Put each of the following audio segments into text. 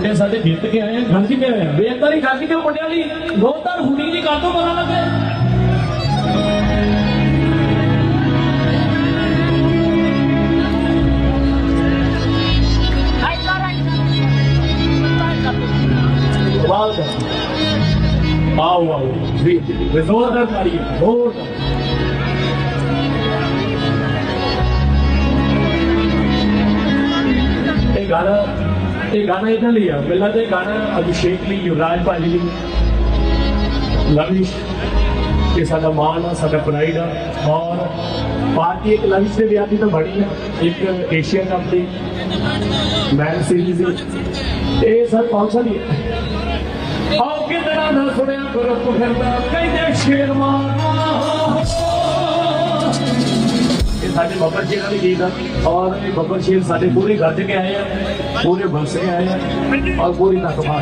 ਮੁੰਡੇ ਸਾਡੇ ਜਿੱਤ ਕੇ ਆਏ ਆ ਖਰਚ ਕੇ ਆਏ ਆ ਬੇਅਦਬੀ ਖਰਚ ਕੇ ਮੁੰਡਿਆਂ ਲਈ ਦੋ ਤਾਂ ਹੁਣੀ ਦੀ ਕਰ ਤੋਂ ਪਤਾ ਲੱਗੇ ਵਾਲ ਕਰ ਆਓ ਆਓ ਵੀ ਜ਼ੋਰਦਾਰ ਤਾੜੀ ਹੋਰ ਇਹ ਗਾਣਾ ਇਹ ਗਾਣਾ ਇਹਨਾਂ ਲਈ ਆ। ਪਹਿਲਾਂ ਤੇ ਗਾਣਾ ਅਭਿਸ਼ੇਕ ਲਈ, ਯੁਵਰਾਜ ਭਾਜੀ ਲਈ। ਲਵਿਸ਼ ਇਹ ਸਾਡਾ ਮਾਣ ਆ, ਸਾਡਾ ਪ੍ਰਾਈਡ ਆ। ਔਰ ਪਾਰਟੀ ਇੱਕ ਲਵਿਸ਼ ਦੇ ਵਿਆਹ ਦੀ ਤਾਂ ਬੜੀ ਆ। ਇੱਕ ਏਸ਼ੀਆ ਕੱਪ ਦੀ ਮੈਨ ਸੀਰੀਜ਼ ਦੀ। ਇਹ ਸਰ ਪਹੁੰਚਾ ਨਹੀਂ ਆਓ ਕਿਤਨਾ ਨਾ ਸੁਣਿਆ ਕਰੋ ਪੁਖਰਦਾ ਕਹਿੰਦੇ ਸ਼ੇਰ ਮਾਰਨਾ। ਸਾਡੇ ਬੱਬਰ ਸ਼ੇਰ ਵਾਲੀ ਗੀਤ ਆ ਔਰ ਇਹ ਬੱਬਰ ਸ਼ੇਰ ਸਾਡੇ ਪੂਰੇ ਗੱਜ ਕੇ ਆਏ ਆ ਪੂਰੇ ਬਰਸ ਕੇ ਆਏ ਆ ਔਰ ਪੂਰੀ ਨੱਕ ਪਾ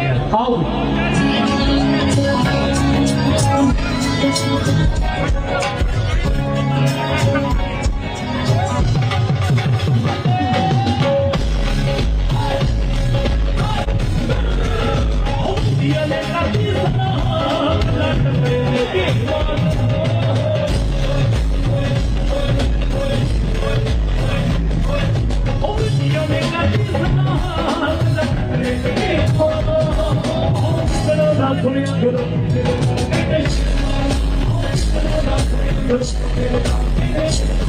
Thank you.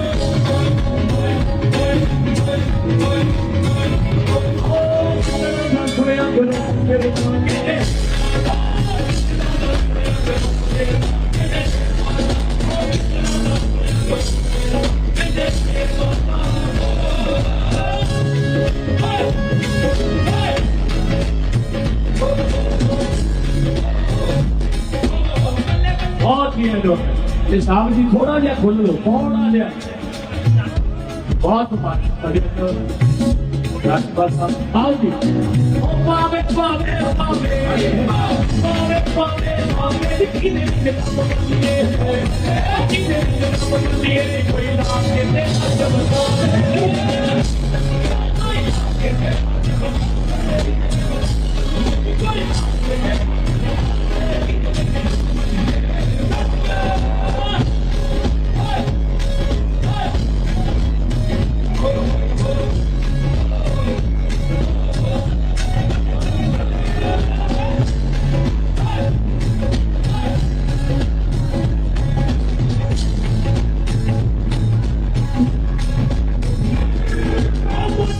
ਬਹੁਤ ਹੀ ਲੋ ਤੇ ਸਾਹਿਬ ਜੀ ਥੋੜਾ ਜਿਹਾ ਖੁੱਲ ਲਓ ਥੋੜਾ ਜਿਹਾ। ਬਹੁਤ ਬਾਤ ਸਾਡੇ ਰਾਜਪਾਲ ਸਾਹਿਬ, ਆਓ ਜੀ। ਓ ਪਾਵੇ ਪਾਵੇ ਪਾਵੇ ਪਾਵੇ ਪਾਵੇ ਪਾਵੇ ਕਿਨੇ ਕਿਨੇ ਪਾਵੇ ਕਿਨੇ ਕਿਨੇ ਪਾਵੇ ਕੋਈ ਨਾਮ ਕਿਨੇ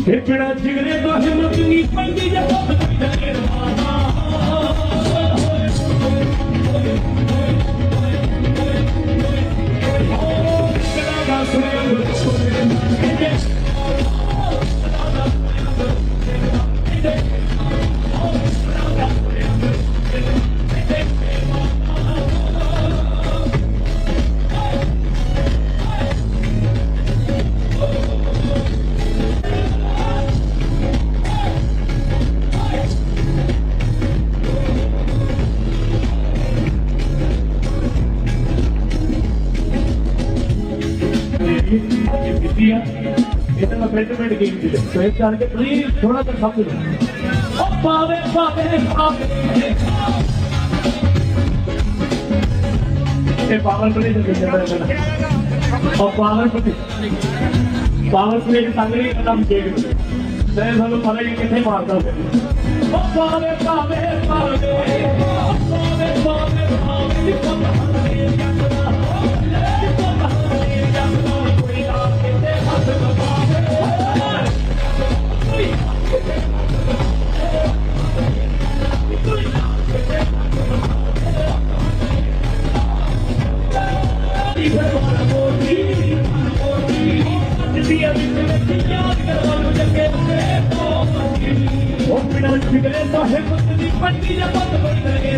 ਇਹ ਕਿਹੜਾ ਜਿਗਰੇ ਤੋਂ ਹਿੰਮਤ ਨਹੀਂ ਪੈਂਦੀ ਜੇ ਪੁੱਤ ਤੇ ਰਵਾਨਾ तो एक जान के प्लीज़ थोड़ा ਫਿਕਰੇ ਤਾਂ ਹਿੰਮਤ ਦੀ ਪੱਟੀ ਦਾ ਪੱਤ ਬਣ ਕੇ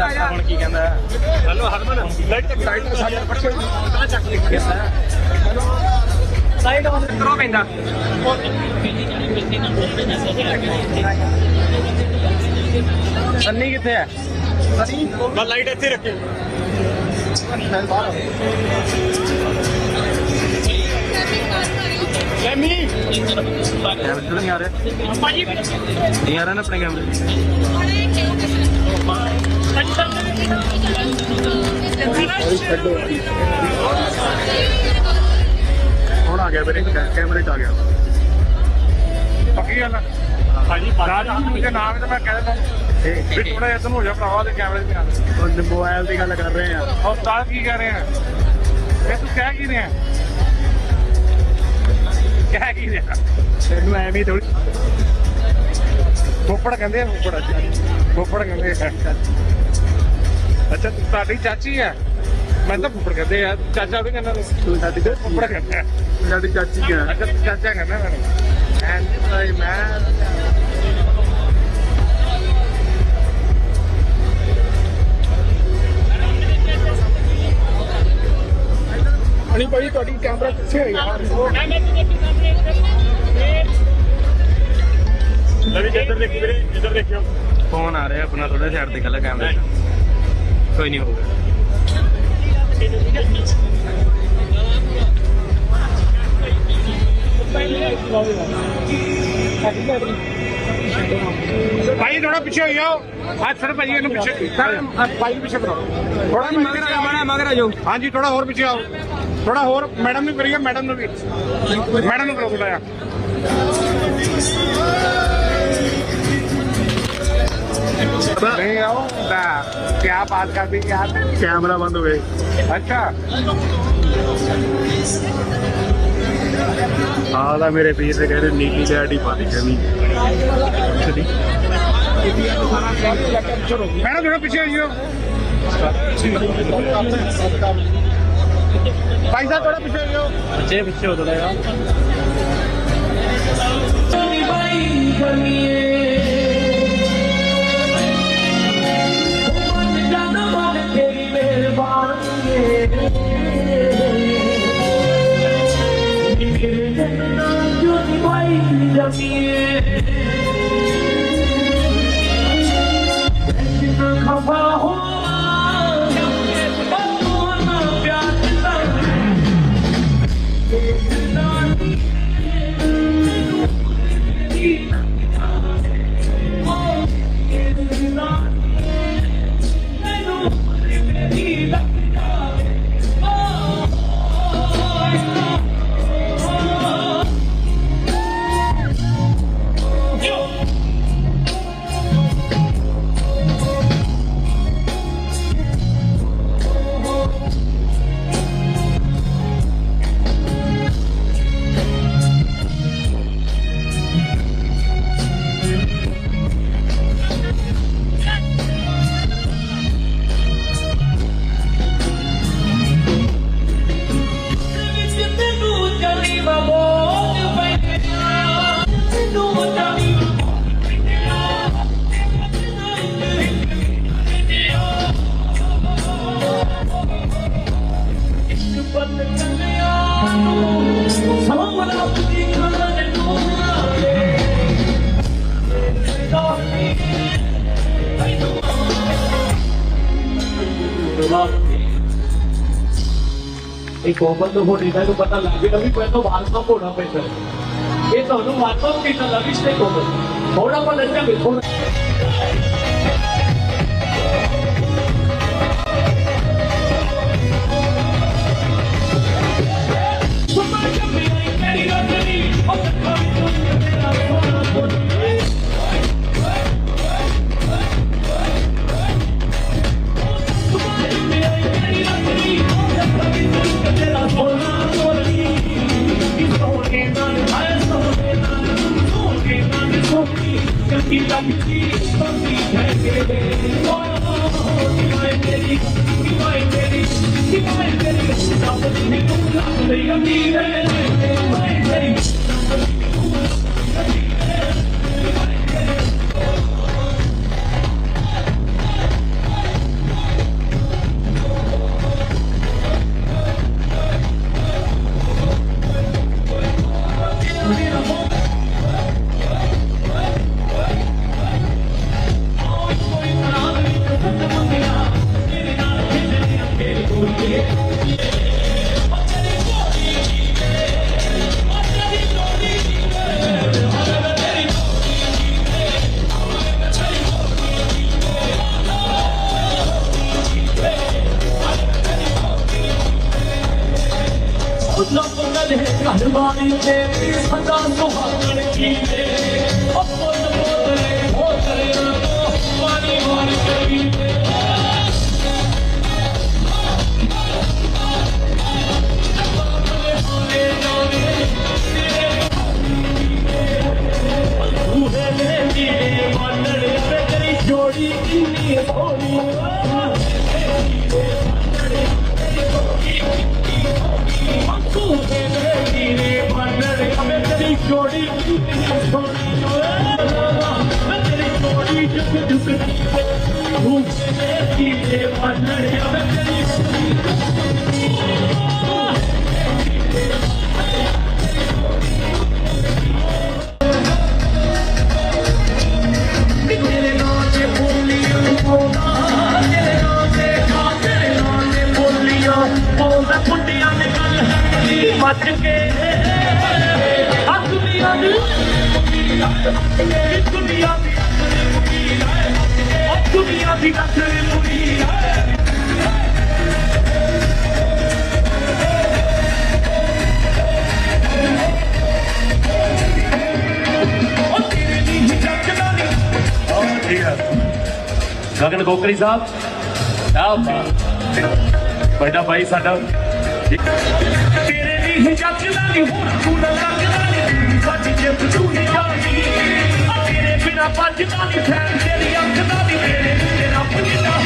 ਆ ਗਿਆ ਹੁਣ ਕੀ ਕਹਿੰਦਾ। ਹੈਲੋ ਹਰਮਨ ਲਾਈਟ ਲਾਈਟ ਸਾਡੇ ਪੱਛੇ। ਤਾਂ ਚੱਕ ਲਿਖ ਗਿਆ ਸਾਈਡ ਉਹ ਕਰੋ ਪੈਂਦਾ। ਸੰਨੀ ਕਿੱਥੇ ਹੈ? ਸੰਨੀ ਬਸ ਲਾਈਟ ਇੱਥੇ ਰੱਖੇ ਲੈਮੀ ਕੈਮਰੇ ਤੋਂ ਨਹੀਂ ਆ ਰਿਹਾ। ਨਹੀਂ ਆ ਰਿਹਾ ਨਾ ਆਪਣੇ ਕੈਮਰੇ ਹੁਣ ਆ ਗਿਆ ਵੀਰੇ ਕੈਮਰੇ 'ਚ ਆ ਗਿਆ। ਪੱਕੀ ਗੱਲ ਆ ਹਾਂਜੀ ਰਾਜ ਜੀ ਨਾਮ ਤਾਂ ਮੈਂ ਕਹਿ ਦਿੰਦਾ। ਵੀ ਥੋੜਾ ਜਿਹਾ ਹੋ ਜਾ ਭਰਾਵਾ ਤੇ ਕੈਮਰੇ ਆ ਉਹ ਮੋਬਾਈਲ ਦੀ ਗੱਲ ਕਰ ਰਹੇ ਆ। ਉਹ ਤਾਂ ਕੀ ਕਰ ਰਹੇ ਆ? ਇਹ ਤੂੰ ਕਹਿ ਕੀ ਰਿਹਾ? ਕਹਿ ਕੀ ਰਿਹਾ? ਤੈਨੂੰ ਐਵੇਂ ਥੋੜੀ ਫੋਪੜ ਕਹਿੰਦੇ ਆ ਫੋਪੜ ਫੋਪੜ ਕਹਿੰਦੇ ਆ। ਅੱਛਾ ਤੁਹਾਡੀ ਚਾਚੀ ਹੈ। ਮੈਂ ਤਾਂ ਫੁੱਫੜ ਕਹਿੰਦੇ ਆ ਚਾਚਾ ਵੀ ਕਹਿੰਦਾ ਤੂੰ ਸਾਡੀ ਫੁੱਫੜ ਕਹਿੰਦਾ ਸਾਡੀ ਚਾਚੀ ਹੈ। ਅੱਛਾ ਤੂੰ ਚਾਚਾ ਕਹਿੰਦਾ ਮੈਨੂੰ। ਐਂਡ ਭਾਈ ਮੈਂ ਅਣੀ ਭਾਈ ਤੁਹਾਡੀ ਕੈਮਰਾ ਕਿੱਥੇ ਹੈ ਯਾਰ ਲਵੀ ਇੱਧਰ ਦੇਖੀ ਵੀਰੇ ਇੱਧਰ ਦੇਖਿਓ। ਫੋਨ ਆ ਰਿਹਾ ਆਪਣਾ ਥੋੜਾ ਸਾਈਡ ਤੇ ਕਰ ਲੈ। ਕੈਮਰੇ ਕੋਈ ਨਹੀਂ ਹੋਊਗਾ। ਭਾਈ ਥੋੜਾ ਪਿੱਛੇ ਹੋ ਜਾਓ। ਹਾਂ ਸਰ ਭਾਈ ਇਹਨੂੰ ਪਿੱਛੇ ਭਾਈ ਨੂੰ ਪਿੱਛੇ ਕਰੋ। ਥੋੜਾ ਮਗਰ ਆ ਮਾੜਾ ਮਗਰ ਆ ਜਾਓ। ਹਾਂਜੀ ਥੋੜਾ ਹੋਰ ਪਿੱਛੇ ਆਓ। ਥੋੜਾ ਹੋਰ ਮੈਡਮ ਨੂੰ ਕਰੀਏ ਮੈਡਮ ਨੂੰ ਵੀ। ਮੈਡਮ ਨੂੰ ਕਰੋ ਥੋੜਾ ਜਿਹਾ। नहीं आओ। ना। क्या बात कर दी यार? कैमरा बंद हो गई। अच्छा। आला मेरे पीर से कह रहे नीली चैट पानी कमी चली। मैडम थोड़ा पीछे आइए। भाई साहब थोड़ा पीछे आइए। पीछे पीछे हो थोड़ा यार। એ કોમનનો ડેટા તો બધા લાગે નવી પહેલો વાલમાં કોણ આપે છે એ તો હજુ વાલમાં કે નવી છે કોમન થોડા પણ એટલે બેઠો Oh, ਘਰ ਬਾਣੀ ਤੇ ਸਦਾ ਸੁਹਾਗਣ ਕੀਤੇ ਆਪੋ ਗਗਨ ਕੋਕਰੀ ਸਾਹਿਬ ਆਪ ਬੈਠਾ ਭਾਈ ਸਾਡਾ। ਤੇਰੇ ਦੀ ਹੀ ਜੱਜਦਾ ਨਹੀਂ ਹੁਣ, ਤੂੰ ਨਾ ਲੱਗਦਾ ਨਹੀਂ। ਸੱਚ ਜੇ ਤੂੰ ਨਹੀਂ ਤੇਰੇ ਬਿਨਾ ਭੱਜਦਾ ਨਹੀਂ ਫੈਨ ਤੇਰੀ ਅੱਖ ਦਾ ਨਹੀਂ ਮੇਰੇ, ਤੇਰਾ ਪੁੱਜਦਾ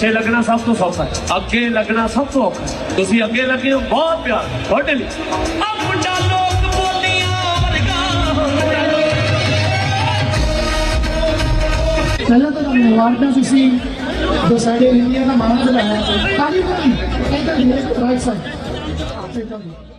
ਪਿੱਛੇ ਲੱਗਣਾ ਸਭ ਤੋਂ ਸੌਖਾ ਹੈ ਅੱਗੇ ਲੱਗਣਾ ਸਭ ਤੋਂ ਔਖਾ ਹੈ ਤੁਸੀਂ ਅੱਗੇ ਲੱਗੇ ਹੋ ਬਹੁਤ ਪਿਆਰ ਤੁਹਾਡੇ ਲਈ ਆਪਣਾ ਲੋਕ ਬੋਲੀਆਂ ਵਰਗਾ ਪਹਿਲਾਂ ਤਾਂ ਤੁਹਾਨੂੰ ਮੁਬਾਰਕਾਂ ਤੁਸੀਂ ਜੋ ਸਾਡੇ ਇੰਡੀਆ ਦਾ ਮਾਣ ਵਧਾਇਆ ਕਾਲੀ ਕਾਲੀ ਇੱਧਰ ਰਾਈਟ ਸਾਈਡ